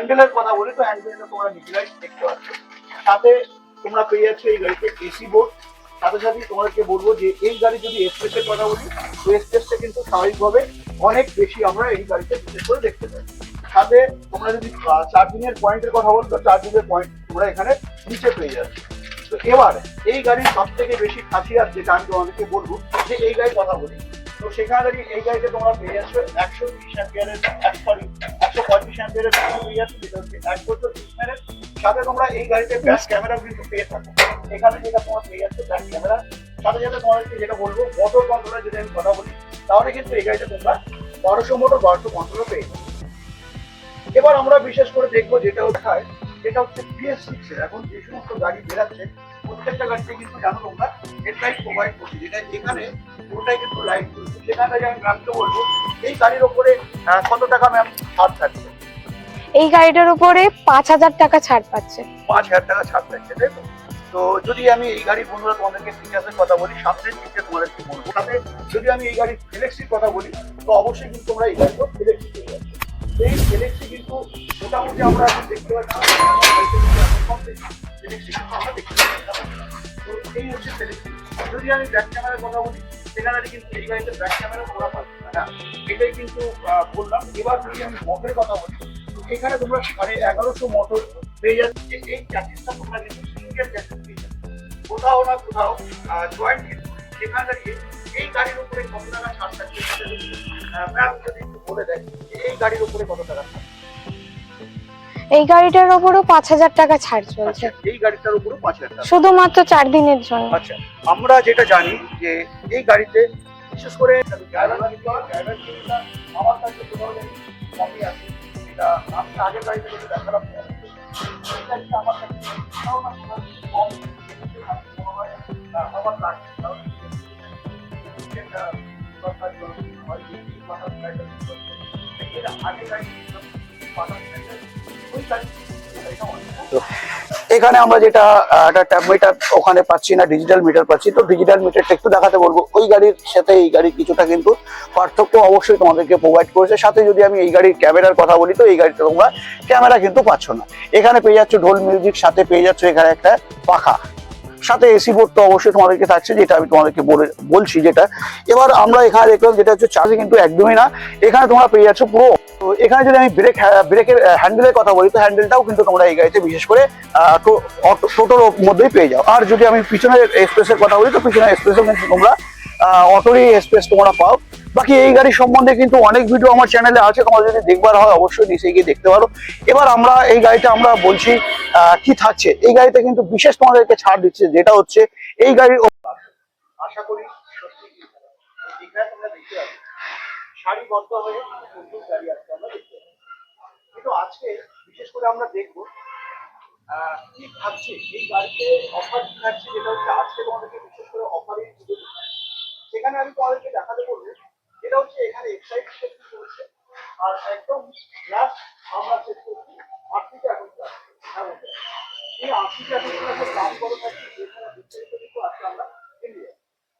হ্যান্ডেলের কথা বলি তো হ্যান্ডেলটা তোমরা নিজেরাই দেখতে পাচ্ছ। সাথে তোমরা পেয়ে যাচ্ছ এই গাড়িতে এসি বোর্ড সাথে সাথে তোমাদেরকে বলব যে, এই গাড়ি যদি এক্সপ্রেসের কথা বলি, তো এক্সপ্রেসটা কিন্তু স্বাভাবিকভাবে অনেক বেশি আমরা এই গাড়িতে বিশেষ করে দেখতে পাই। সাথে তোমরা যদি চার্জিংয়ের পয়েন্টের কথা বলো, তো চার্জিংয়ের পয়েন্ট তোমরা এখানে নিচে পেয়ে যাচ্ছ। তো এবার, এই গাড়ির সব থেকে বেশি খাসিয়াত যেটা আমি তোমাদেরকে বলব, যে এই গাড়ির কথা বলি। তো সেখানে দাঁড়িয়ে এই গাড়িতে তোমরা পেয়ে যাচ্ছ একশো তিরিশ অ্যাম্পিয়ারের সরি একশো পঁয়ত্রিশ অ্যাম্পিয়ারের পেয়ে যাচ্ছ হচ্ছে এক বছর সিক্সম্যানের সাথে তোমরা এই গাড়িতে ব্যাক ক্যামেরা কিন্তু পেয়ে থাকো। এখানে যেটা তোমার পেয়ে যাচ্ছে ব্যাক ক্যামেরা সাথে সাথে তোমাদেরকে যেটা বলব মোটর কন্ট্রোলের যদি আমি কথা বলি তাহলে কিন্তু এই গাড়িতে তোমরা বারোশো মোটর বারোশো কন্ট্রোলও পেয়ে যাবে। এবার আমরা বিশেষ করে দেখব যেটা দেখায় যেটা হচ্ছে পিএস সিক্স এখন যে সমস্ত গাড়ি বেরাচ্ছে প্রত্যেকটা গাড়িতে কিন্তু জানো তোমরা হেডলাইট প্রোভাইড করছে যেটা এখানে পুরোটাই কিন্তু লাইট চলছে সেখানে আমি ম্যামকে বলব এই গাড়ির ওপরে কত টাকা ম্যাম ছাড় থাকছে? এই গাড়িটার উপরে পাঁচ হাজার টাকা ছাড় পাচ্ছে। পাঁচ হাজার টাকা ছাড় পাচ্ছে তাই তো? তো যদি আমি এই গাড়ির বন্ধুরা তোমাদেরকে ফিচার্সের কথা বলি সামনের দিকে তোমাদেরকে বলব। সাথে যদি আমি এই গাড়ির ফ্লেক্সির কথা বলি তো অবশ্যই কিন্তু তোমরা এই গাড়িটা ফ্লেক্সি পেয়ে এই ফ্লেক্সি কিন্তু মোটামুটি আমরা এখন দেখতে পাচ্ছি। ফ্লেক্সি কিন্তু আমরা দেখতে পাচ্ছি তো এই হচ্ছে ফ্লেক্সি যদি আমি ব্যাক ক্যামেরার কথা বলি, সেখানে কিন্তু এই গাড়িতে ব্যাক ক্যামেরা তোমরা পাচ্ছি এটাই কিন্তু বললাম। এবার যদি আমি মোটরের কথা বলি এখানে তোমরা সাড়ে এগারোশো মোটর পেয়ে যাচ্ছে। এই চ্যাসিসটা তোমরা কিন্তু সিঙ্গেল চ্যাসিস পেয়ে যাচ্ছে কোথাও না কোথাও জয়েন্ট সেখানে দাঁড়িয়ে এই গাড়ির উপরে কত টাকা ছাড় থাকছে বলে দেয় এই গাড়ির উপরে কত টাকা এই গাড়িটার ওপরও পাঁচ হাজার টাকা ছাড় চলছে। আচ্ছা এই গাড়িটার উপরে পাঁচ হাজার টাকা। শুধুমাত্র চার দিনের জন্য। আচ্ছা আমরা যেটা জানি যে এই গাড়িতে বিশেষ করে আমার কাছে কোথাও কমই আছে এটা আমি আগের গাড়িতে যেটা দেখালাম এই গাড়িটা আমার কাছে কোথাও না কোথাও কম আমার লাগছে এখানে আমরা যেটা একটা ট্যাব মিটার ওখানে পাচ্ছি না ডিজিটাল মিটার পাচ্ছি। তো ডিজিটাল মিটারটা একটু দেখাতে বলব। ওই গাড়ির সাথে এই গাড়ির কিছুটা কিন্তু পার্থক্য অবশ্যই তোমাদেরকে প্রোভাইড করেছে। সাথে যদি আমি এই গাড়ির ক্যামেরার কথা বলি, তো এই গাড়িতে তোমরা ক্যামেরা কিন্তু পাচ্ছ না। এখানে পেয়ে যাচ্ছ ঢোল মিউজিক সাথে পেয়ে যাচ্ছ এখানে একটা পাখা। সাথে এসি বোর্ড তো অবশ্যই তোমাদেরকে থাকছে, যেটা আমি তোমাদেরকে বলে, বলছি যেটা। এবার আমরা এখানে দেখলাম যেটা হচ্ছে চার্জে কিন্তু একদমই না। এখানে তোমরা পেয়ে যাচ্ছ পুরো এখানে যদি আমি ব্রেক ব্রেকের হ্যান্ডেলের কথা বলি, তো হ্যান্ডেলটাও কিন্তু তোমরা এই গাড়িতে বিশেষ করে টোটোর মধ্যেই পেয়ে যাও। আর যদি আমি পিছনের এক্সপ্রেসের কথা বলি, তো পিছনের এক্সপ্রেসও কিন্তু তোমরা অটোরই এক্সপ্রেস তোমরা পাও। বাকি এই গাড়ি সম্বন্ধে কিন্তু অনেক ভিডিও আমার চ্যানেলে আছে তোমরা যদি দেখবার হয় অবশ্যই নিচে গিয়ে দেখতে পারো। এবার আমরা এই গাড়িটা আমরা বলছি কি থাকছে? এই গাড়িতে কিন্তু বিশেষ তোমাদেরকে ছাড় দিচ্ছে, যেটা হচ্ছে এই গাড়ির আশা করি সারিবদ্ধ দেখতে আমরা দেখব সেখানে আমি তোমাদেরকে দেখাতে বলব যেটা হচ্ছে এখানে এক্সাইট চলছে আর একদম লাস্ট আমরা শেষ করছি, আর্থিক? এই আর্থিক এখন দাম কত থাকছে যেখানে বিস্তারিত কিন্তু আমরা যাব।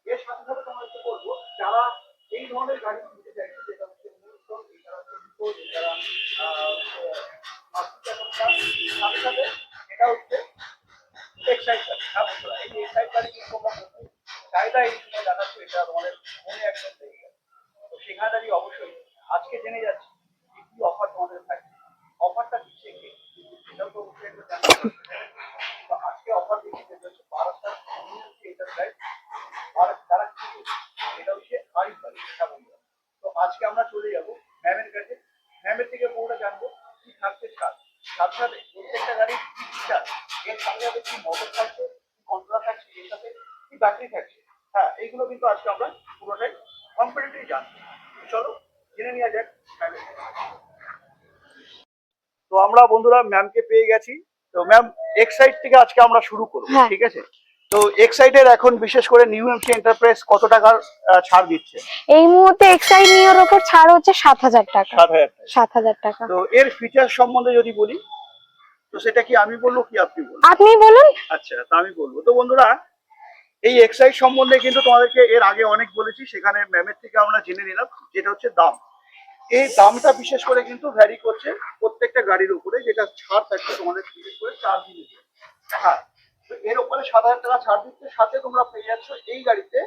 এর সাথে সাথে তোমাদেরকে বলব, যারা এই ধরনের গাড়ি কিনতে চাইছে যেটা হচ্ছে মূলধন যেটা হচ্ছে আর্থিক এখন সাথে সাথে এটা হচ্ছে এক্সাইট গাড়ি হ্যাঁ বন্ধুরা এই এক্সাইট গাড়ি কিন্তু তোমরা প্রচুর চাহিদা এই সময় দেখাচ্ছ এটা তোমাদের মনে একদম লেগে গেছে তো সেখানে দাঁড়িয়ে অবশ্যই আজকে জেনে যাচ্ছি যে কি অফার তোমাদের থাকছে অফারটা দিচ্ছে কে সেটাও তো অবশ্যই একটু জানতে হবে। তো আজকে অফার দিচ্ছে যেটা হচ্ছে বারোটা এন্টারপ্রাইজ আর যারা কি এটা হচ্ছে আইস বাড়ি সেটা বন্ধুরা তো আজকে আমরা চলে যাব ম্যামের কাছে ম্যামের থেকে পুরোটা জানব কি থাকছে ছাড় সাথে সাথে প্রত্যেকটা গাড়ির কি ফিচার এর সাথে সাথে কি মোটর থাকছে কি কন্ট্রোলার থাকছে এর সাথে কি ব্যাটারি থাকছে হ্যাঁ এইগুলো কিন্তু আজকে আমরা পুরোটাই কমপ্লিটলি জানব তো চলো জেনে নেওয়া যাক ম্যামের কাছে। তো আমরা বন্ধুরা ম্যামকে পেয়ে গেছি। তো ম্যাম এক্সাইট থেকে আজকে আমরা শুরু করব হ্যাঁ। ঠিক আছে? তো এক্সাইটের এখন বিশেষ করে নিউ এমসি এন্টারপ্রাইজ কত টাকার ছাড় দিচ্ছে? এই মুহূর্তে এক্সাইড নিওর ওপর ছাড় হচ্ছে সাত হাজার টাকা। সাত হাজার টাকা। তো এর ফিচার সম্বন্ধে যদি বলি তো সেটা কি আমি বলব কি আপনি বলব আপনি বলুন। আচ্ছা তা আমি বলব। তো বন্ধুরা এই এক্সাইজ সম্বন্ধে কিন্তু তোমাদেরকে এর আগে অনেক বলেছি সেখানে ম্যামের থেকে আমরা জেনে নিলাম যেটা হচ্ছে দাম। এই দামটা বিশেষ করে কিন্তু ভ্যারি করছে প্রত্যেকটা গাড়ির উপরে, যেটা ছাড় থাকছে তোমাদের বিশেষ করে চার জন্য। হ্যাঁ এর উপরে সাত হাজার টাকা ছাড় দিচ্ছে, সাথে তোমরা পেয়ে যাচ্ছ এই গাড়িতে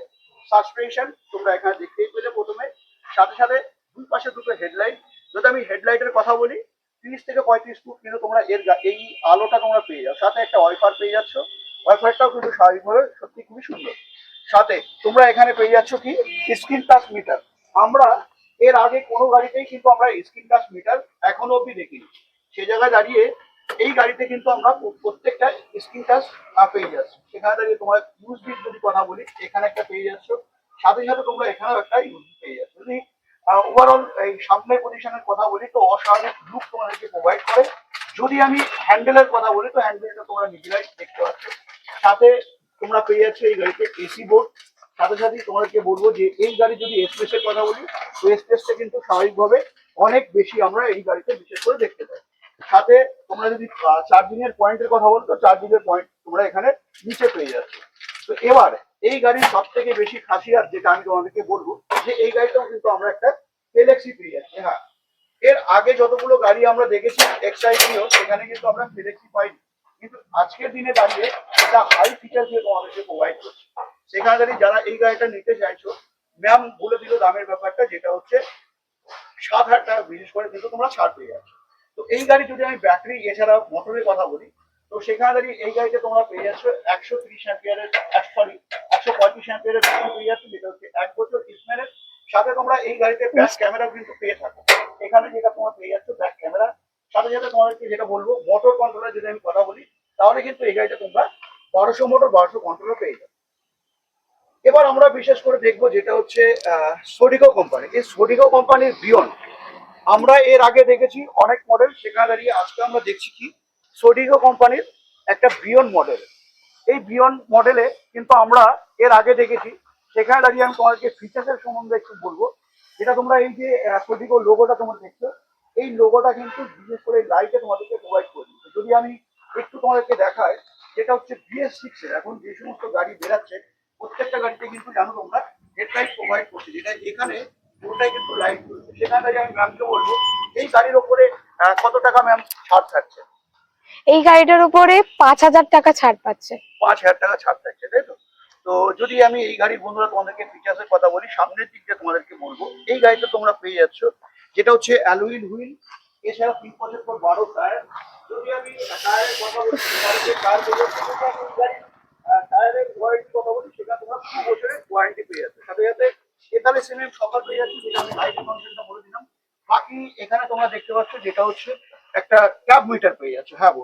সাসপেনশন তোমরা এখানে দেখতেই পেলে প্রথমে। সাথে সাথে দুই পাশে দুটো হেডলাইট যদি আমি হেডলাইটের কথা বলি, তিরিশ থেকে পঁয়ত্রিশ ফুট কিন্তু তোমরা এর এই আলোটা তোমরা পেয়ে যাও। সাথে একটা ওয়াইফার পেয়ে যাচ্ছ। ওয়াইফারটাও কিন্তু স্বাভাবিকভাবে সত্যি খুবই সুন্দর। সাথে তোমরা এখানে পেয়ে যাচ্ছ কি? স্ক্রিন টাচ মিটার আমরা এর আগে কোনো গাড়িতেই কিন্তু আমরা স্ক্রিন টাচ মিটার এখনও অবধি দেখিনি। সে জায়গায় দাঁড়িয়ে এই গাড়িতে কিন্তু আমরা প্রত্যেকটা স্ক্রিন টাচ পেয়ে যাচ্ছি। সেখানে দাঁড়িয়ে তোমার ইউজ বিল যদি কথা বলি, এখানে একটা পেয়ে যাচ্ছ। সাথে সাথে তোমরা এখানেও একটা ইউজ পেয়ে যাচ্ছ। যদি ওভারঅল এই সামনের পজিশনের কথা বলি, তো অস্বাভাবিক লুক তোমাদেরকে প্রোভাইড করে। যদি আমি হ্যান্ডেলের কথা বলি, তো হ্যান্ডেলটা তোমরা নিজেরাই দেখতে পাচ্ছ। সাথে তোমরা পেয়ে যাচ্ছ এই গাড়িতে এসি বোর্ড সাথে সাথে তোমাদেরকে বলব যে এই গাড়ি যদি এক্সপ্রেসের কথা বলি, তো এক্সপ্রেসটা কিন্তু স্বাভাবিকভাবে অনেক বেশি আমরা এই গাড়িতে বিশেষ করে দেখতে পাই। সাথে তোমরা যদি চার্জিং এর পয়েন্টের কথা বলো তো এর পয়েন্ট তোমরা এখানে নিচে পেয়ে যাচ্ছ। তো এবার এই গাড়ির সব থেকে বেশি খাসিয়াত যেটা আমি তোমাদেরকে বলব, যে এই গাড়িটাও কিন্তু আমরা একটা ফেলেক্সি পেয়ে যাচ্ছি। হ্যাঁ এর আগে যতগুলো গাড়ি আমরা দেখেছি এক্সাইটিও সেখানে কিন্তু আমরা ফেলেক্সি পাইনি। কিন্তু আজকের দিনে দাঁড়িয়ে এটা হাই ফিচার দিয়ে তোমাদেরকে প্রোভাইড করছে। সেখানে দাঁড়িয়ে যারা এই গাড়িটা নিতে চাইছো ম্যাম বলে দিল দামের ব্যাপারটা যেটা হচ্ছে সাত হাজার টাকা বিশেষ করে কিন্তু তোমরা ছাড় পেয়ে যাচ্ছ। তো এই গাড়ি যদি আমি ব্যাটারি এছাড়া মোটরের কথা বলি তো সেখানে দাঁড়িয়ে এই গাড়িতে তোমরা পেয়ে যাচ্ছ একশো তিরিশ অ্যাম্পিয়ারের সরি একশো পঁয়ত্রিশ অ্যাম্পিয়ারের ব্যাটারি পেয়ে যাচ্ছ যেটা হচ্ছে এক বছর ইসমেলের সাথে তোমরা এই গাড়িতে ব্যাক ক্যামেরা কিন্তু পেয়ে থাকো। এখানে যেটা তোমরা পেয়ে যাচ্ছ ব্যাক ক্যামেরা সাথে সাথে তোমাদেরকে যেটা বলব মোটর কন্ট্রোলার যদি আমি কথা বলি তাহলে কিন্তু এই গাড়িটা তোমরা বারোশো মোটর বারোশো কন্ট্রোলার পেয়ে যাবে। এবার আমরা বিশেষ করে দেখব যেটা হচ্ছে সোডিকো কোম্পানি এই সোডিকো কোম্পানির বিয়ন আমরা এর আগে দেখেছি অনেক মডেল সেখানে দাঁড়িয়ে আজকে আমরা দেখছি কি? সোডিকো কোম্পানির একটা বিয়ন মডেল এই বিয়ন মডেলে কিন্তু আমরা এর আগে দেখেছি, সেখানে দাঁড়িয়ে আমি তোমাদেরকে ফিচার্সের সম্বন্ধে একটু বলব। যেটা তোমরা এই যে সোডিকো লোগোটা তোমরা দেখছ, এই লোগোটা কিন্তু বিশেষ করে লাইটে তোমাদেরকে প্রোভাইড করে দিচ্ছে। যদি আমি একটু তোমাদেরকে দেখাই, যেটা হচ্ছে বিএস সিক্স এর এখন যে সমস্ত গাড়ি বেরাচ্ছে প্রত্যেকটা গাড়িতে কিন্তু জানো তোমরা হেডলাইট প্রোভাইড করছে যেটা এখানে পুরোটাই কিন্তু লাইট রয়েছে সেখানে আমি ম্যামকে বলব এই গাড়ির ওপরে কত টাকা ম্যাম ছাড় থাকছে? এই গাড়িটার উপরে পাঁচ হাজার টাকা ছাড় পাচ্ছে। পাঁচ হাজার টাকা ছাড় থাকছে তাই তো? তো যদি আমি এই গাড়ির বন্ধুরা তোমাদেরকে ফিচার্সের কথা বলি সামনের দিক দিয়ে তোমাদেরকে বলব এই গাড়িটা তোমরা পেয়ে যাচ্ছ যেটা হচ্ছে অ্যালুইল হুইল এছাড়া তিন বছর পর বারো টায়ার যদি আমি টায়ারের কথা বলি টায়ার ওয়ারেন্টি কথা তোমরা ওয়ারেন্টি পেয়ে যাচ্ছে সাথে সাথে পেয়ে যেটা আমি বলে দিলাম। বাকি এখানে তোমরা দেখতে পাচ্ছ, যেটা হচ্ছে একটা ক্যাব মিটার পেয়ে যাচ্ছে। হ্যাঁ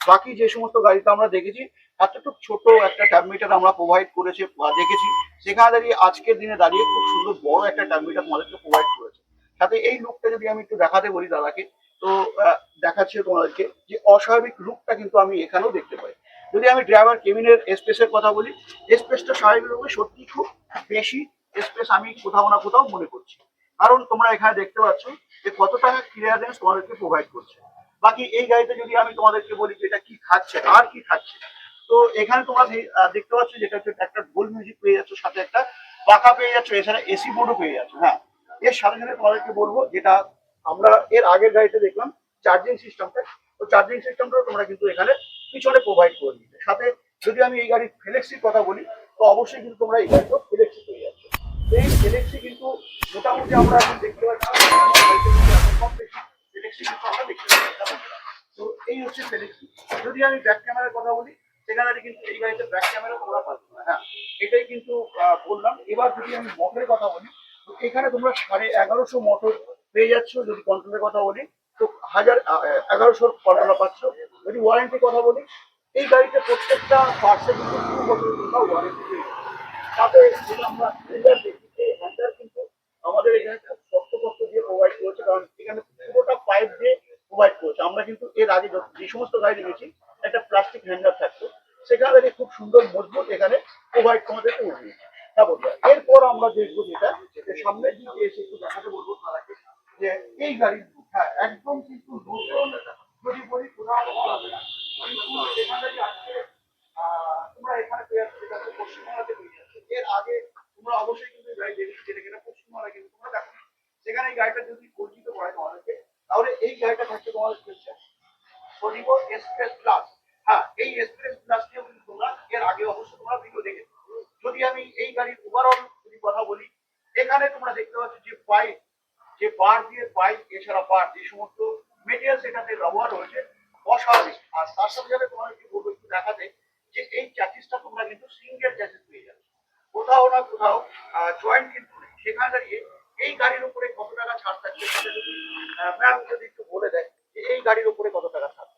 বাকি যে সমস্ত গাড়িতে আমরা দেখেছি এতটুকু ছোট একটা ট্যাব মিটার আমরা প্রোভাইড করেছে, বা দেখেছি। সেখানে দাঁড়িয়ে আজকের দিনে দাঁড়িয়ে খুব সুন্দর বড় একটা ট্যাব মিটার তোমাদেরকে প্রোভাইড করেছে। সাথে এই লুকটা যদি আমি একটু দেখাতে বলি দাদাকে, তো দেখাচ্ছি তোমাদেরকে যে অস্বাভাবিক লুকটা কিন্তু আমি এখানেও দেখতে পাই। যদি আমি ড্রাইভার কেবিনের স্পেসের কথা বলি স্পেসটা স্বাভাবিকভাবে সত্যি খুব বেশি স্পেস আমি কোথাও না কোথাও মনে করছি। কারণ তোমরা এখানে দেখতে পাচ্ছ যে কত টাকা ক্লিয়ারেন্স তোমাদেরকে প্রোভাইড করছে। বাকি এই গাড়িতে যদি আমি তোমাদেরকে বলি যে এটা কি খাচ্ছে, আর কি খাচ্ছে, তো এখানে তোমরা দেখতে পাচ্ছ যেটা হচ্ছে একটা গোল মিউজিক পেয়ে যাচ্ছ, সাথে একটা পাখা পেয়ে যাচ্ছ, এছাড়া এসি বোর্ডও পেয়ে যাচ্ছ হ্যাঁ। এর সাথে সাথে তোমাদেরকে বলব যেটা আমরা এর আগের গাড়িতে দেখলাম চার্জিং সিস্টেমটা তো চার্জিং সিস্টেমটাও তোমরা কিন্তু এখানে পিছনে প্রোভাইড করে দিতে। সাথে যদি আমি এই গাড়ির ফ্লেক্সির কথা বলি, তো অবশ্যই কিন্তু তোমরা এই গাড়িটাও ফ্লেক্সি পেয়ে যাচ্ছ এই ফ্লেক্সি কিন্তু মোটামুটি আমরা এখন দেখতে পাচ্ছি কিন্তু আমরা দেখতে পাচ্ছি। তো এই হচ্ছে ফেলেক্সি যদি আমি ব্যাক ক্যামেরার কথা বলি, সেখানে কিন্তু এই গাড়িতে ব্যাক ক্যামেরা তোমরা পাচ্ছ না হ্যাঁ এটাই কিন্তু বললাম। এবার যদি আমি মোটরের কথা বলি, তো এখানে তোমরা সাড়ে এগারোশো মোটর পেয়ে যাচ্ছ, যদি কন্ট্রোলের কথা বলি। তো হাজার এগারোশো কন্ট্রোলার পাচ্ছ। যদি ওয়ারেন্টির কথা বলি, এই গাড়িতে প্রত্যেকটা পার্টসে কিন্তু দু বছরের জন্য ওয়ারেন্টি সাথে যদি আমরা হ্যান্ডার দেখি এই হ্যান্ডার কিন্তু আমাদের এখানে শক্ত দিয়ে প্রোভাইড করেছে, কারণ এখানে পুরোটা পাইপ দিয়ে প্রোভাইড করেছে। আমরা কিন্তু এর আগে যে সমস্ত গাড়ি দেখেছি, একটা প্লাস্টিক হ্যান্ডার থাকতো। সেখানে দাঁড়িয়ে খুব সুন্দর, মজবুত এখানে প্রোভাইড তোমাদের করে দিয়েছে। হ্যাঁ এরপর আমরা দেখব যেটা সামনের দিকে এসে একটু দেখাতে বলব তারাকে, যে এই গাড়ির হ্যাঁ একদম কিন্তু নতুন তোমরা এখানে পেয়ে আসছো যেটা পশ্চিমবাংলাতে পেয়ে যাচ্ছে এর আগে তোমরা অবশ্যই কিন্তু গাড়ি যেটা কিনা পশ্চিমবাংলা কিন্তু তোমরা দেখো সেখানে এই গাড়িটা যদি পরিচিত করে তোমাদেরকে, তাহলে এই গাড়িটা থাকছে তোমাদের হচ্ছে সোনিকো এক্সপ্রেস প্লাস হ্যাঁ এই এক্সপ্রেস প্লাস নিয়েও কিন্তু তোমরা এর আগে অবশ্যই তোমরা ভিডিও দেখেছ যদি আমি এই গাড়ির ওভারঅল যদি কথা বলি, এখানে তোমরা দেখতে পাচ্ছ যে পাইপ যে পার দিয়ে পাইপ এছাড়া পার যে সমস্ত ব্যবহার হয়েছে অস্বাভাবিক। আর তার সাথে সাথে তোমার একটু বলব একটু দেখাতে যে এই চ্যাসিসটা তোমরা কিন্তু সিঙ্গেল চ্যাসিস পেয়ে যাবে। কোথাও না কোথাও জয়েন্ট কিন্তু নেই। সেখানে দাঁড়িয়ে এই গাড়ির উপরে কত টাকা ছাড় থাকবে সেটা যদি ম্যাম যদি একটু বলে দেয় যে এই গাড়ির উপরে কত টাকা ছাড়?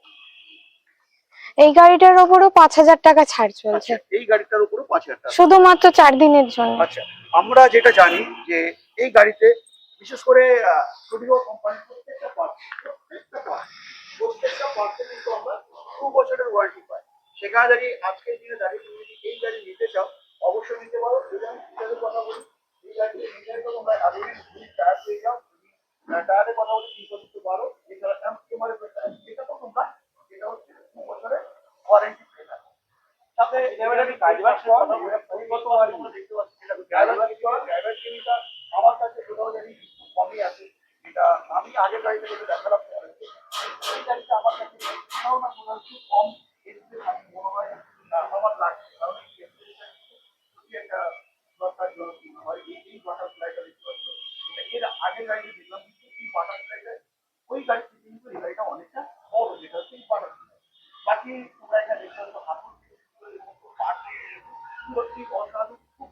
এই গাড়িটার ওপরও পাঁচ হাজার টাকা ছাড় চলছে। আচ্ছা এই গাড়িটার উপরে পাঁচ হাজার টাকা শুধুমাত্র চার দিনের জন্য। আচ্ছা আমরা যেটা জানি যে এই গাড়িতে বিশেষ করে স্টুডিও কোম্পানির প্রত্যেকটা পার্ট প্রত্যেকটা পার্ট প্রত্যেকটা পার্টে কিন্তু আমরা দু বছরের ওয়ারেন্টি পাই। সেখানে দাঁড়িয়ে আজকের দিনে দাঁড়িয়ে তুমি যদি এই গাড়ি নিতে চাও অবশ্যই নিতে পারো যদি আমি ফিচারের কথা বলি এই গাড়িতে ফিচারে তো তোমরা আধুনিক দুই টায়ার পেয়ে যাও তুমি টায়ারের কথা বলি তিনশো দিতে পারো। এছাড়া এমআরএফ যেটা তো তোমরা যেটা হচ্ছে দু বছরের ওয়ারেন্টি পেয়ে থাকো সাথে কথা পরিবর্তন দেখতে পাচ্ছ ড্রাইভার ড্রাইভার আমার কাছে কোথাও জানি কমই আছে। যেটা আমি আগের গাড়িতে যেটা দেখালাম তোমাদেরকে, এই গাড়িটা আমার কাছে কোথাও না কোথাও একটু কম এসছে আমি মনে হয় আহ, আমার লাগছে কারণ এই একটা কি হয় এই এই বাটারফ্লাইটা এটা এর আগের গাড়িতে দেখলাম কিন্তু এই বাটারফ্লাইটা ওই গাড়িতে কিন্তু এই গাড়িটা অনেকটা বড় যেটা হচ্ছে এই বাটারফ্লাই বাকি তোমরা এখানে দেখতে পাচ্ছ হাতুড় থেকে শুরু করে সমস্ত part নিয়ে সত্যি অসাধু খুব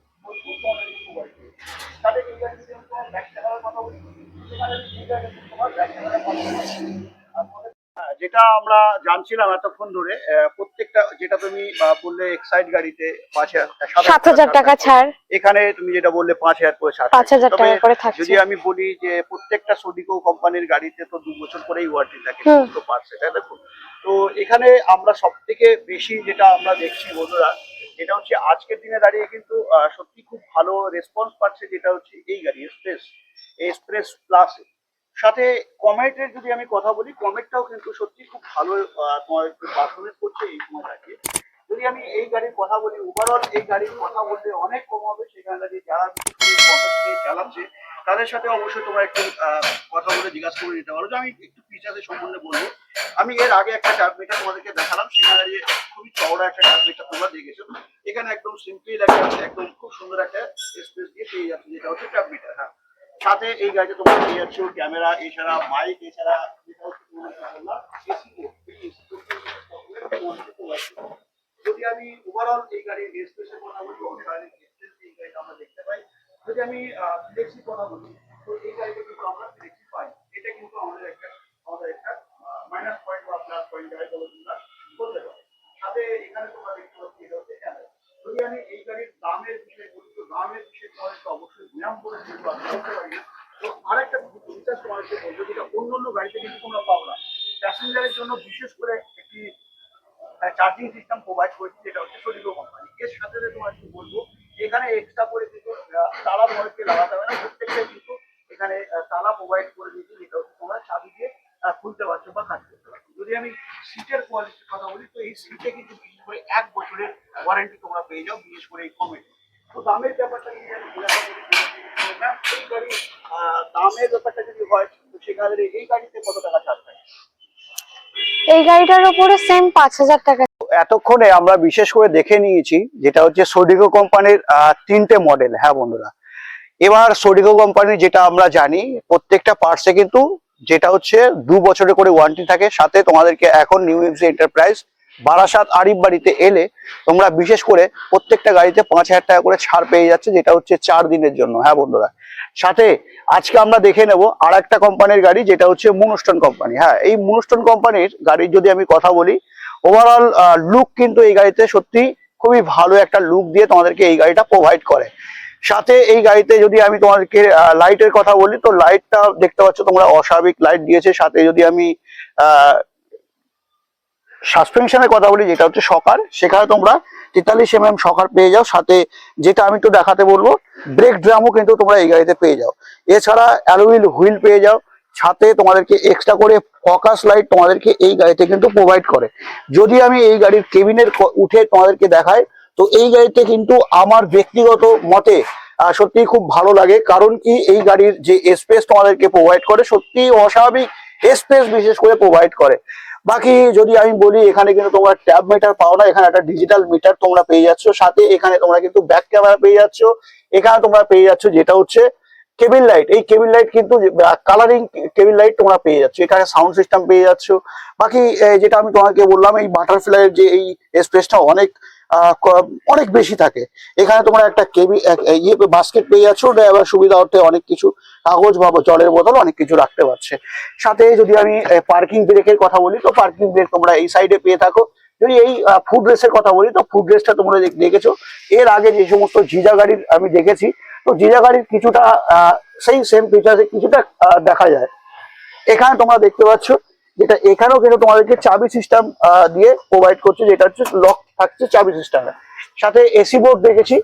তাদের এই গাড়িতে যেটা আমরা জানছিলাম এতক্ষণ ধরে প্রত্যেকটা যেটা তুমি বললে এক্সাইড গাড়িতে পাঁচ হাজার সাত হাজার টাকা ছাড়। এখানে তুমি যেটা বললে পাঁচ হাজার করে ছাড়। পাঁচ হাজার টাকা করে থাকছে যদি আমি বলি যে প্রত্যেকটা সোডিকো কোম্পানির গাড়িতে তো দু বছর করেই ওয়ারেন্টি থাকে। তো দেখুন তো এখানে আমরা সব থেকে বেশি যেটা আমরা দেখছি বন্ধুরা যেটা হচ্ছে আজকের দিনে দাঁড়িয়ে কিন্তু সত্যি খুব ভালো রেসপন্স পাচ্ছে যেটা হচ্ছে এই গাড়ি এক্সপ্রেস এক্সপ্রেস প্লাস সাথে কমেটের যদি আমি কথা বলি কমেটটাও কিন্তু সত্যি খুব ভালো পারফরমেন্স করছে এই সময় দাঁড়িয়ে। যদি আমি এই গাড়ির কথা বলি ওভারঅল এই গাড়ির কথা বলতে অনেক কম হবে, সেখানে দাঁড়িয়ে যারা চালাচ্ছে, তাদের সাথে অবশ্যই তোমরা একটু কথা বলে জিজ্ঞাসা করে নিতে পারো। যে আমি একটু ফিচারের সম্বন্ধে বলব। আমি এর আগে একটা চার্টমিটার তোমাদেরকে দেখালাম, সেখানে দাঁড়িয়ে খুবই চওড়া একটা চার্টমিটার তোমরা দেখেছ। এখানে একদম সিম্পল একটা একদম খুব সুন্দর একটা স্পেস দিয়ে পেয়ে যাচ্ছে যেটা হচ্ছে চার্টমিটার হ্যাঁ সাথে এই গাড়িতে তোমরা পেয়ে যাচ্ছ ক্যামেরা এছাড়া মাইক এছাড়া যেটা হচ্ছে যদি আমি ওভারঅল এই গাড়ির স্পেসের কথা বলি অসাধারণ এই গাড়িটা আমরা দেখতে পাই যদি আমি ফ্লেক্সি কথা বলি তো এই গাড়িতে কিন্তু আমরা ফ্লেক্সি পাই এটা কিন্তু আমাদের একটা আমাদের একটা মাইনাস পয়েন্ট বা প্লাস পয়েন্ট গাড়ি বলে তোমরা বলতে পারো সাথে এখানে তোমরা দেখতে পাচ্ছ এটা হচ্ছে ক্যামেরা যদি আমি এই গাড়ির দামের বিষয়ে বলি তো দামের বিষয়ে তোমাদেরকে অবশ্যই বিরাম করে কিন্তু আমি বলতে পারি না। তো আরেকটা ফিচার তোমাদেরকে বলব যেটা অন্য অন্য গাড়িতে কিন্তু তোমরা পাও না প্যাসেঞ্জারের জন্য বিশেষ করে একটি চার্জিং সিস্টেম প্রোভাইড করেছি যেটা হচ্ছে সরিগো কোম্পানি এর সাথে সাথে তোমার কি বলব এখানে এক্সট্রা করে কিন্তু আহ, তালা তোমাদেরকে লাগাতে হবে না প্রত্যেকটা কিন্তু এখানে আহ, তালা প্রোভাইড করে দিয়েছি যেটা হচ্ছে তোমরা চাবি দিয়ে আহ, খুলতে পারছ বা কাজ করতে পারছ যদি আমি সিটের কোয়ালিটির কথা বলি তো এই সিটে কিন্তু বিশেষ করে এক বছরের ওয়ারেন্টি তোমরা পেয়ে যাও বিশেষ করে এই কমে তো দামের ব্যাপারটা এই গাড়ির দামের ব্যাপারটা যদি হয় তো সেখানে এই গাড়িতে কত টাকা ছাড় থাকে এই গাড়িটার ওপরও সেম পাঁচ হাজার টাকা। এতক্ষণে আমরা বিশেষ করে দেখে নিয়েছি যেটা হচ্ছে সোডিকো কোম্পানির তিনটে মডেল হ্যাঁ বন্ধুরা? এবার সোডিকো কোম্পানি যেটা আমরা জানি প্রত্যেকটা পার্টসে কিন্তু যেটা হচ্ছে দু বছরের করে ওয়ারেন্টি থাকে সাথে তোমাদেরকে এখন নিউ ইমসি এন্টারপ্রাইজ বারাসাত আরিফ বাড়িতে এলে তোমরা বিশেষ করে প্রত্যেকটা গাড়িতে পাঁচ হাজার টাকা করে ছাড় পেয়ে যাচ্ছে, যেটা হচ্ছে চার দিনের জন্য। হ্যাঁ বন্ধুরা? সাথে আজকে আমরা দেখে নেব আর একটা কোম্পানির গাড়ি, যেটা হচ্ছে মুনুস্টন কোম্পানি। হ্যাঁ এই মুনুস্টন কোম্পানির গাড়ির যদি আমি কথা বলি ওভারঅল লুক কিন্তু এই গাড়িতে সত্যি খুবই ভালো একটা লুক দিয়ে তোমাদেরকে এই গাড়িটা প্রোভাইড করে। সাথে এই গাড়িতে যদি আমি তোমাদেরকে লাইটের কথা বলি, তো লাইটটা দেখতে পাচ্ছ তোমরা অস্বাভাবিক লাইট দিয়েছে। সাথে যদি আমি সাসপেনশনের কথা বলি যেটা হচ্ছে সকার সেখানে তোমরা তেতাল্লিশ এম এম সকার পেয়ে যাও। সাথে যেটা আমি একটু দেখাতে বলব ব্রেক ড্রামও কিন্তু তোমরা এই গাড়িতে পেয়ে যাও। এছাড়া অ্যালোউইল হুইল পেয়ে যাও। সাথে তোমাদেরকে এক্সট্রা করে ফোকাস লাইট তোমাদেরকে এই গাড়িতে কিন্তু প্রোভাইড করে। যদি আমি এই গাড়ির কেবিনের উঠে তোমাদেরকে দেখাই তো এই গাড়িতে কিন্তু আমার ব্যক্তিগত মতে আহ, সত্যিই খুব ভালো লাগে। কারণ কি এই গাড়ির যে স্পেস তোমাদেরকে প্রোভাইড করে সত্যি অস্বাভাবিক স্পেস বিশেষ করে প্রোভাইড করে। বাকি যদি আমি বলি, এখানে কিন্তু তোমরা ট্যাব মিটার পাও না, এখানে একটা ডিজিটাল মিটার তোমরা পেয়ে যাচ্ছ। সাথে এখানে তোমরা কিন্তু ব্যাক ক্যামেরা পেয়ে যাচ্ছ। এখানে তোমরা পেয়ে যাচ্ছ যেটা হচ্ছে কেবিল লাইট এই কেবিল লাইট কিন্তু কালারিং কেবিল লাইট তোমরা পেয়ে যাচ্ছ। এখানে সাউন্ড সিস্টেম পেয়ে যাচ্ছ। বাকি যেটা আমি তোমাকে বললাম, এই বাটারফ্লাই যে, এই স্পেসটা অনেক অনেক বেশি থাকে। এখানে তোমরা একটা কেবি ইয়ে বাস্কেট পেয়ে যাচ্ছ আবার সুবিধা অর্থে অনেক কিছু কাগজ বা জলের বোতল অনেক কিছু রাখতে পারছে। সাথে যদি আমি পার্কিং ব্রেকের কথা বলি, তো পার্কিং ব্রেক তোমরা এই সাইডে পেয়ে থাকো। যদি এই ফুড রেসের কথা বলি, তো ফুড রেসটা তোমরা দেখেছ। এর আগে যে সমস্ত জিজা গাড়ির আমি দেখেছি, তো জিজা গাড়ির কিছুটা সেই সেম ফিচার্সে কিছুটা দেখা যায়। এখানে তোমরা দেখতে পাচ্ছ, যেটা এখানেও কিন্তু তোমাদেরকে চাবি সিস্টেম দিয়ে প্রোভাইড করছে, যেটা হচ্ছে লক থাকছে চাবি টাকা। সাথে এসি বোর্ড দেখেছি,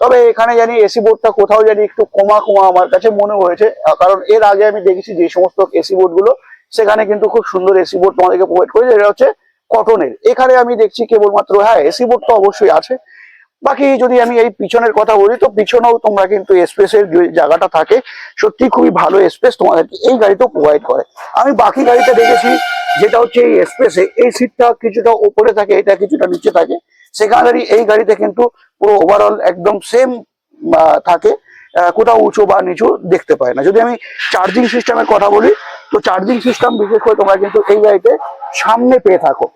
তবে এখানে জানি এসি বোর্ডটা কোথাও জানি একটু কমা কমা আমার কাছে মনে হয়েছে কারণ এর আগে আমি দেখেছি যে সমস্ত এসি বোর্ডগুলো সেখানে কিন্তু খুব সুন্দর এসি বোর্ড তোমাদেরকে প্রোভাইড করেছে, এটা হচ্ছে কটনের। এখানে আমি দেখছি কেবলমাত্র হ্যাঁ এসি বোর্ড তো অবশ্যই আছে বাকি যদি আমি এই পিছনের কথা বলি, তো পিছনেও তোমরা কিন্তু স্পেসের জায়গাটা থাকে সত্যি খুবই ভালো স্পেস তোমাদেরকে এই গাড়িতেও প্রোভাইড করে। আমি বাকি গাড়িতে দেখেছি, যেটা হচ্ছে এই স্পেসে এই সিটটা কিছুটা উপরে থাকে, এটা কিছুটা নিচে থাকে। সেখানে এই গাড়িতে কিন্তু পুরো ওভারঅল একদম সেম থাকে। কোথাও উঁচু বা নিচু দেখতে পায় না। যদি আমি চার্জিং সিস্টেমের কথা বলি, তো চার্জিং সিস্টেম বিশেষ করে তোমরা কিন্তু এই গাড়িতে সামনে পেয়ে থাকো।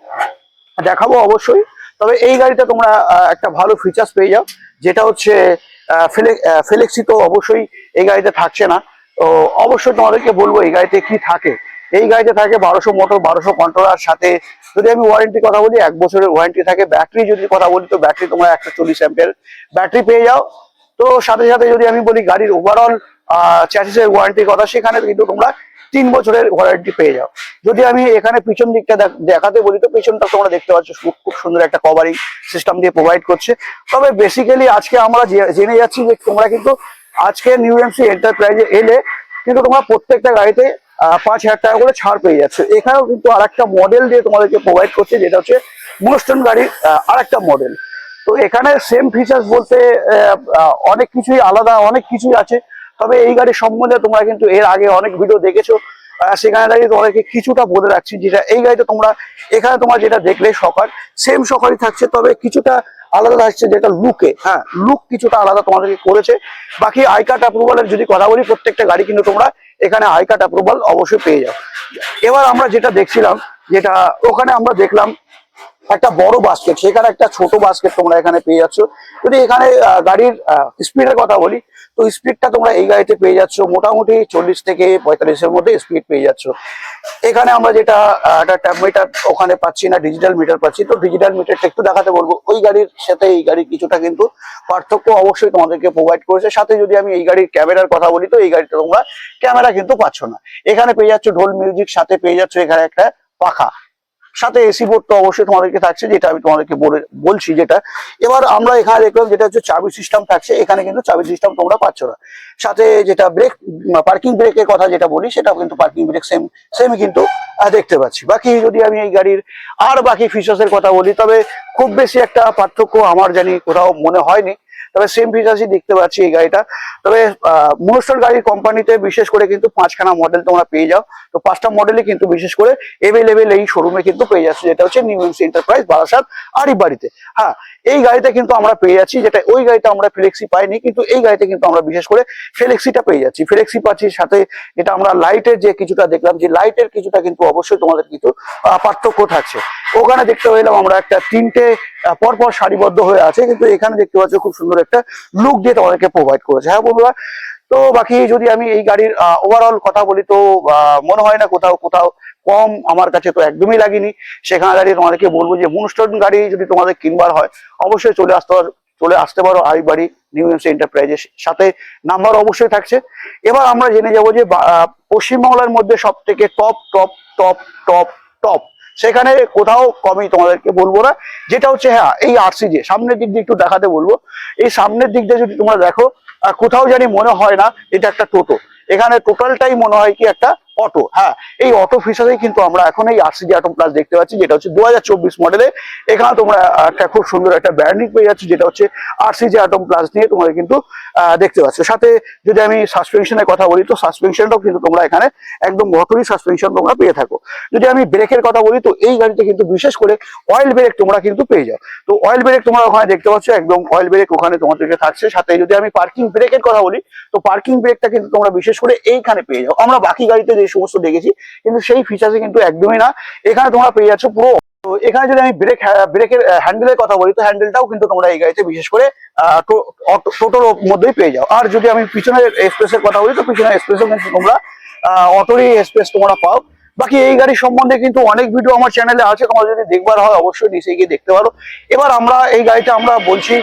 দেখাবো অবশ্যই তবে এই গাড়িতে তোমরা একটা ভালো ফিচার্স পেয়ে যাও, যেটা হচ্ছে ফ্লেক্সি তো অবশ্যই এই গাড়িতে থাকছে না। তো অবশ্যই তোমাদেরকে বলব, এই গাড়িতে কি থাকে? এই গাড়িতে থাকে বারোশো মোটর বারোশো কন্ট্রোলার সাথে যদি আমি ওয়ারেন্টি কথা বলি, এক বছরের ওয়ারেন্টি থাকে। ব্যাটারি যদি কথা বলি, তো ব্যাটারি তোমরা একশো চল্লিশ অ্যাম্পের ব্যাটারি পেয়ে যাও। তো সাথে সাথে যদি আমি বলি, গাড়ির ওভারঅল চ্যাসিসের ওয়ারেন্টির কথা, সেখানে কিন্তু তোমরা তিন বছরের ওয়ারেন্টি পেয়ে যাও। যদি আমি এখানে পিছন দিকটা দেখাতে বলি, তো পিছনটা তোমরা দেখতে পাচ্ছ, খুব সুন্দর একটা কভারিং সিস্টেম দিয়ে প্রোভাইড করছে। তবে বেসিক্যালি আজকে আমরা জেনে যাচ্ছি যে তোমরা কিন্তু আজকে নিউ এমসি এন্টারপ্রাইজে এলে কিন্তু তোমরা প্রত্যেকটা গাড়িতে পাঁচ হাজার টাকা করে ছাড় পেয়ে যাচ্ছে। এখানেও কিন্তু আরেকটা মডেল দিয়ে তোমাদেরকে প্রোভাইড করছে, যেটা হচ্ছে মুনস্টন গাড়ির আরেকটা মডেল তো এখানে সেম ফিচার্স বলতে অনেক কিছুই আলাদা, অনেক কিছুই আছে। তবে এই গাড়ির সম্বন্ধে তোমরা কিন্তু এর আগে অনেক ভিডিও দেখেছ। সেখানে দাঁড়িয়ে তোমাদেরকে কিছুটা বলে রাখছি যেটা এই গাড়িতে তোমরা, এখানে তোমরা যেটা দেখলে সকাল সেম সকালই থাকছে, তবে কিছুটা আলাদা থাকছে যেটা লুকে হ্যাঁ লুক কিছুটা আলাদা তোমাদেরকে করেছে। বাকি আই কার্ড অ্যাপ্রুভালের যদি কথা বলি, প্রত্যেকটা গাড়ি কিন্তু তোমরা এখানে আই কার্ড অ্যাপ্রুভাল অবশ্যই পেয়ে যাও। এবার আমরা যেটা দেখছিলাম, যেটা ওখানে আমরা দেখলাম একটা বড় বাস্কেট সেখানে একটা ছোট বাস্কেট তোমরা এখানে পেয়ে যাচ্ছ। যদি এখানে গাড়ির স্পিডের কথা বলি, তো স্পিডটা তোমরা এই গাড়িতে পেয়ে যাচ্ছ। মোটামুটি চল্লিশ থেকে পঁয়তাল্লিশের মধ্যে স্পিড পেয়ে যাচ্ছ। এখানে আমরা যেটা একটা ট্যাব মিটার ওখানে পাচ্ছি না ডিজিটাল মিটার পাচ্ছি। তো ডিজিটাল মিটারটা একটু দেখাতে বলব। ওই গাড়ির সাথে এই গাড়ির কিছুটা কিন্তু পার্থক্য অবশ্যই তোমাদেরকে প্রোভাইড করেছে। সাথে যদি আমি এই গাড়ির ক্যামেরার কথা বলি, তো এই গাড়িতে তোমরা ক্যামেরা কিন্তু পাচ্ছ না। এখানে পেয়ে যাচ্ছ ঢোল মিউজিক সাথে পেয়ে যাচ্ছ এখানে একটা পাখা। সাথে এসি বোর্ড তো অবশ্যই তোমাদেরকে থাকছে, যেটা আমি তোমাদেরকে বলে বলছি যেটা। এবার আমরা এখানে দেখলাম যেটা হচ্ছে চাবি সিস্টেম থাকছে, এখানে কিন্তু চাবি সিস্টেম তোমরা পাচ্ছ না। সাথে যেটা ব্রেক পার্কিং ব্রেকের কথা যেটা বলি, সেটাও কিন্তু পার্কিং ব্রেক সেম সেম কিন্তু দেখতে পাচ্ছি। বাকি যদি আমি এই গাড়ির আর বাকি ফিচার্স কথা বলি, তবে খুব বেশি একটা পার্থক্য আমার জানি কোথাও মনে হয়নি। তবে সেম ফিচার্সই দেখতে পাচ্ছি এই গাড়িটা। তবে মনুষ্যর গাড়ির কোম্পানিতে বিশেষ করে কিন্তু পাঁচখানা মডেল তোমরা পেয়ে যাও। তো পাঁচটা মডেলই কিন্তু বিশেষ করে এভেলেবেল এই শোরুমে কিন্তু পেয়ে যাচ্ছে, যেটা হচ্ছে নিউ এমসি এন্টারপ্রাইজ বারাসাত আরি বাড়িতে হ্যাঁ এই গাড়িতে কিন্তু আমরা পেয়ে যাচ্ছি, যেটা ওই গাড়িতে আমরা ফ্লেক্সি পাইনি, কিন্তু এই গাড়িতে কিন্তু আমরা বিশেষ করে ফ্লেক্সিটা পেয়ে যাচ্ছি। ফ্লেক্সি পাচ্ছি সাথে যেটা আমরা লাইটের যে কিছুটা দেখলাম, যে লাইটের কিছুটা কিন্তু অবশ্যই তোমাদের কিন্তু পার্থক্য থাকছে। ওখানে দেখতে পেলাম আমরা একটা তিনটে পরপর সারিবদ্ধ হয়ে আছে, কিন্তু এখানে দেখতে পাচ্ছ খুব সুন্দর একটা লুক দিয়ে তোমাদেরকে প্রোভাইড করেছে। হ্যাঁ বন্ধুরা? তো বাকি যদি আমি এই গাড়ির ওভারঅল কথা বলি, তো মনে হয় না কোথাও কোথাও কম আমার কাছে তো একদমই লাগেনি। সেখানে দাঁড়িয়ে তোমাদেরকে বলব যে মুনস্টোন গাড়ি যদি তোমাদের কিনবার হয়, অবশ্যই চলে আসতে চলে আসতে পারো আই বাড়ি নিউ এমসি এন্টারপ্রাইজের সাথে। নাম্বার অবশ্যই থাকছে। এবার আমরা জেনে যাব যে পশ্চিমবাংলার মধ্যে সব থেকে top top top top top সেখানে কোথাও কমই তোমাদেরকে বলব না। যেটা হচ্ছে হ্যাঁ এই আরসিজে সামনের দিক দিয়ে একটু দেখাতে বলব। এই সামনের দিক দিয়ে যদি তোমরা দেখো কোথাও জানি মনে হয় না, এটা একটা টোটো। এখানে টোটালটাই মনে হয় কি একটা অটো হ্যাঁ এই অটো ফিচারেই কিন্তু আমরা এখন এই আরসিজি অটো প্লাস দেখতে পাচ্ছি, যেটা হচ্ছে দু হাজার চব্বিশ মডেলে এখানে তোমরা একটা খুব সুন্দর একটা ব্র্যান্ডিং পেয়ে যাচ্ছ, যেটা হচ্ছে আরসিজি অটো প্লাস নিয়ে তোমরা কিন্তু দেখতে পাচ্ছ। সাথে যদি আমি সাসপেনশনের কথা বলি, তো সাসপেনশনটাও কিন্তু তোমরা এখানে একদম গটরি সাসপেনশন তোমরা পেয়ে থাকো। যদি আমি ব্রেকের কথা বলি, তো এই গাড়িতে কিন্তু বিশেষ করে অয়েল ব্রেক তোমরা কিন্তু পেয়ে যাও। তো অয়েল ব্রেক তোমরা ওখানে দেখতে পাচ্ছ, একদম অয়েল ব্রেক ওখানে তোমাদেরকে থাকছে। সাথে যদি আমি পার্কিং ব্রেকের কথা বলি, তো পার্কিং ব্রেকটা কিন্তু তোমরা বিশেষ করে এইখানে পেয়ে যাও। আমরা বাকি গাড়িতে সমস্ত দেখেছি, কিন্তু সেই ফিচার্সে কিন্তু একদমই না। এখানে তোমরা পেয়ে যাচ্ছ পুরো এখানে যদি আমি ব্রেক ব্রেকের হ্যান্ডেলের কথা বলি, তো হ্যান্ডেলটাও কিন্তু তোমরা এই গাড়িতে বিশেষ করে টোটোর মধ্যেই পেয়ে যাও। আর যদি আমি পিছনের এক্সপ্রেসের কথা বলি, তো পিছনের এক্সপ্রেসও কিন্তু তোমরা অটোরই এক্সপ্রেস তোমরা পাও। বাকি এই গাড়ি সম্বন্ধে কিন্তু অনেক ভিডিও আমার চ্যানেলে আছে, তোমরা যদি দেখবার হয় অবশ্যই নিচে গিয়ে দেখতে পারো। এবার আমরা এই গাড়িটা আমরা বলছি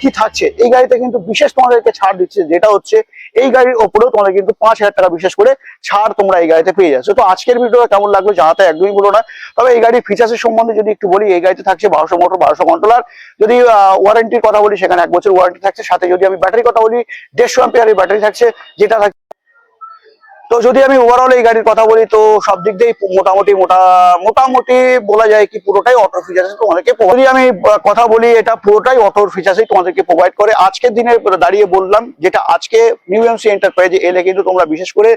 কি থাকছে? এই গাড়িতে কিন্তু বিশেষ তোমাদেরকে ছাড় দিচ্ছে, যেটা হচ্ছে এই গাড়ির ওপরেও তোমরা কিন্তু পাঁচ হাজার টাকা বিশেষ করে ছাড় তোমরা এই গাড়িতে পেয়ে যাচ্ছ। তো আজকের ভিডিওটা কেমন লাগল জানাতে একদমই বলো না। তবে এই গাড়ির ফিচার্সের সম্বন্ধে যদি একটু বলি, এই গাড়িতে থাকছে বারোশো মোটর বারোশো কন্ট্রোলার যদি ওয়ারেন্টির কথা বলি, সেখানে এক বছর ওয়ারেন্টি থাকছে। সাথে যদি আমি ব্যাটারির কথা বলি, দেড়শো অ্যাম্পিয়ারের ব্যাটারি থাকছে, যেটা থাকছে তো যদি আমি ওভারঅল এই গাড়ির কথা বলি, তো সব দিক দিয়েই মোটামুটি মোটা, মোটামুটি বলা যায় কি পুরোটাই অটো ফিচার্স তোমাদেরকে যদি আমি কথা বলি, এটা পুরোটাই অটোর ফিচার্সই তোমাদেরকে প্রোভাইড করে। আজকের দিনে দাঁড়িয়ে বললাম, যেটা আজকে নিউ এমসি এন্টারপ্রাইজে এলে কিন্তু তোমরা বিশেষ করে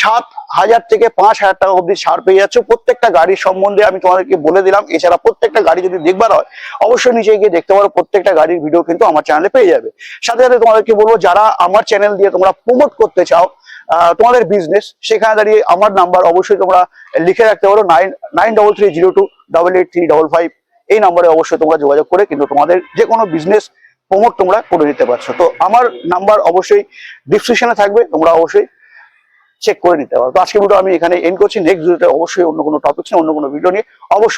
সাত হাজার থেকে পাঁচ হাজার টাকা অবধি ছাড় পেয়ে যাচ্ছ। প্রত্যেকটা গাড়ির সম্বন্ধে আমি তোমাদেরকে বলে দিলাম। এছাড়া প্রত্যেকটা গাড়ি যদি দেখবার হয়, অবশ্যই নিচে গিয়ে দেখতে পারো, প্রত্যেকটা গাড়ির ভিডিও কিন্তু আমার চ্যানেলে পেয়ে যাবে। সাথে সাথে তোমাদেরকে বলব, যারা আমার চ্যানেল দিয়ে তোমরা প্রমোট করতে চাও তোমাদের বিজনেস সেখানে দাঁড়িয়ে আমার নাম্বার অবশ্যই তোমরা লিখে রাখতে পারো নাইন এই নম্বরে অবশ্যই তোমরা যোগাযোগ করে কিন্তু তোমাদের যে কোনো বিজনেস প্রমোট তোমরা করে নিতে পারছ। তো আমার নাম্বার অবশ্যই ডিসক্রিপশনে থাকবে, তোমরা অবশ্যই চেক করে নিতে পারো। তো আজকে ভিডিও আমি এখানে এন্ড করছি। নেক্সট ভিডিওতে অবশ্যই অন্য কোনো টপিক অন্য কোনো ভিডিও নিয়ে অবশ্যই